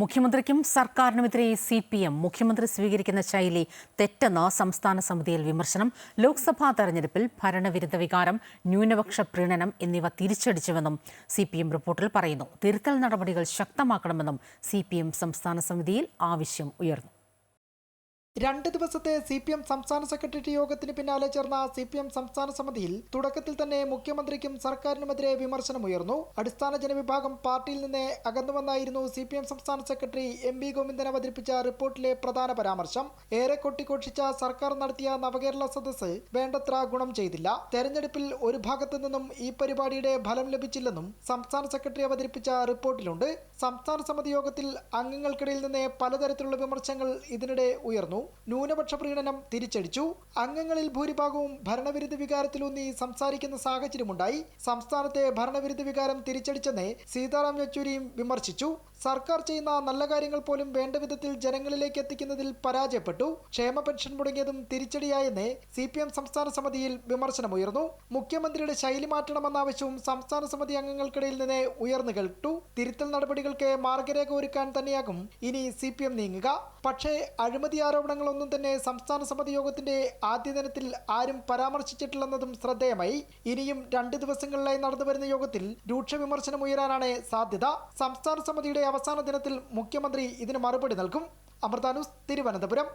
മുഖ്യമന്ത്രിക്കും സർക്കാരിനുമെതിരെ C P M മുഖ്യമന്ത്രി സ്വീകരിക്കുന്ന ശൈലി തെറ്റെന്ന സംസ്ഥാന സമിതിയിൽ വിമർശനം ലോക്സഭാ തെരഞ്ഞെടുപ്പിൽ ഭരണവിരുദ്ധ വികാരം ന്യൂനപക്ഷ പ്രീണനം എന്നിവ തിരിച്ചടിച്ചുവെന്നും സി പി എം റിപ്പോർട്ടിൽ പറയുന്നു. തിരുത്തൽ നടപടികൾ ശക്തമാക്കണമെന്നും സി പി എം സംസ്ഥാന സമിതിയിൽ ആവശ്യം ഉയർന്നു. രണ്ട് ദിവസത്തെ സി പി എം സംസ്ഥാന സെക്രട്ടേറിയറ്റ് യോഗത്തിന് പിന്നാലെ ചേർന്ന സി പി എം സംസ്ഥാന സമിതിയിൽ തുടക്കത്തിൽ തന്നെ മുഖ്യമന്ത്രിക്കും സർക്കാരിനുമെതിരെ വിമർശനമുയർന്നു. അടിസ്ഥാന ജനവിഭാഗം പാർട്ടിയിൽ നിന്ന് അകന്നുവന്നായിരുന്നു സി പി എം സംസ്ഥാന സെക്രട്ടറി എം വി ഗോവിന്ദൻ അവതരിപ്പിച്ച റിപ്പോർട്ടിലെ പ്രധാന പരാമർശം. ഏറെ കൊട്ടിഘോഷിച്ച സർക്കാർ നടത്തിയ നവകേരള സദസ് വേണ്ടത്ര ഗുണം ചെയ്തില്ല. തെരഞ്ഞെടുപ്പിൽ ഒരു ഭാഗത്തു നിന്നും ഈ പരിപാടിയുടെ ഫലം ലഭിച്ചില്ലെന്നും സംസ്ഥാന സെക്രട്ടറി അവതരിപ്പിച്ച റിപ്പോർട്ടിലുണ്ട്. സംസ്ഥാന സമിതി യോഗത്തിൽ അംഗങ്ങൾക്കിടയിൽ നിന്ന് പലതരത്തിലുള്ള വിമർശനങ്ങൾ ഇതിനിടെ ഉയർന്നു. ന്യൂനപക്ഷ പ്രീണനം തിരിച്ചടിച്ചു. അംഗങ്ങളിൽ ഭൂരിഭാഗവും ഭരണവിരുദ്ധ വികാരത്തിലൂന്നി സംസാരിക്കുന്ന സാഹചര്യമുണ്ടായി. സംസ്ഥാനത്തെ ഭരണവിരുദ്ധ വികാരം തിരിച്ചടിച്ചെന്ന് സീതാറാം യെച്ചൂരിയും വിമർശിച്ചു. സർക്കാർ ചെയ്യുന്ന നല്ല കാര്യങ്ങൾ പോലും വേണ്ട വിധത്തിൽ ജനങ്ങളിലേക്ക് എത്തിക്കുന്നതിൽ പരാജയപ്പെട്ടു. ക്ഷേമ പെൻഷൻ മുടങ്ങിയതും തിരിച്ചടിയായെന്ന് സി പി എം സംസ്ഥാന സമിതിയിൽ വിമർശനമുയർന്നു. മുഖ്യമന്ത്രിയുടെ ശൈലി മാറ്റണമെന്ന ആവശ്യവും സംസ്ഥാന സമിതി അംഗങ്ങൾക്കിടയിൽ നിന്ന് ഉയർന്നു കേട്ടു. തിരുത്തൽ നടപടികൾക്ക് മാർഗരേഖ ഒരുക്കാൻ തന്നെയാകും ഇനി സി നീങ്ങുക. പക്ഷേ അഴിമതി ആരോപണങ്ങളൊന്നും തന്നെ സംസ്ഥാന സമിതി യോഗത്തിന്റെ ആദ്യ ദിനത്തിൽ ആരും പരാമർശിച്ചിട്ടില്ലെന്നതും ശ്രദ്ധേയമായി. ഇനിയും രണ്ട് ദിവസങ്ങളിലായി നടന്നുവരുന്ന യോഗത്തിൽ രൂക്ഷ വിമർശനം ഉയരാനാണ് സാധ്യത. സംസ്ഥാന സമിതിയുടെ അവസാന ദിനത്തിൽ മുഖ്യമന്ത്രി ഇതിന് മറുപടി നൽകും. അമൃതാനുസ് തിരുവനന്തപുരം.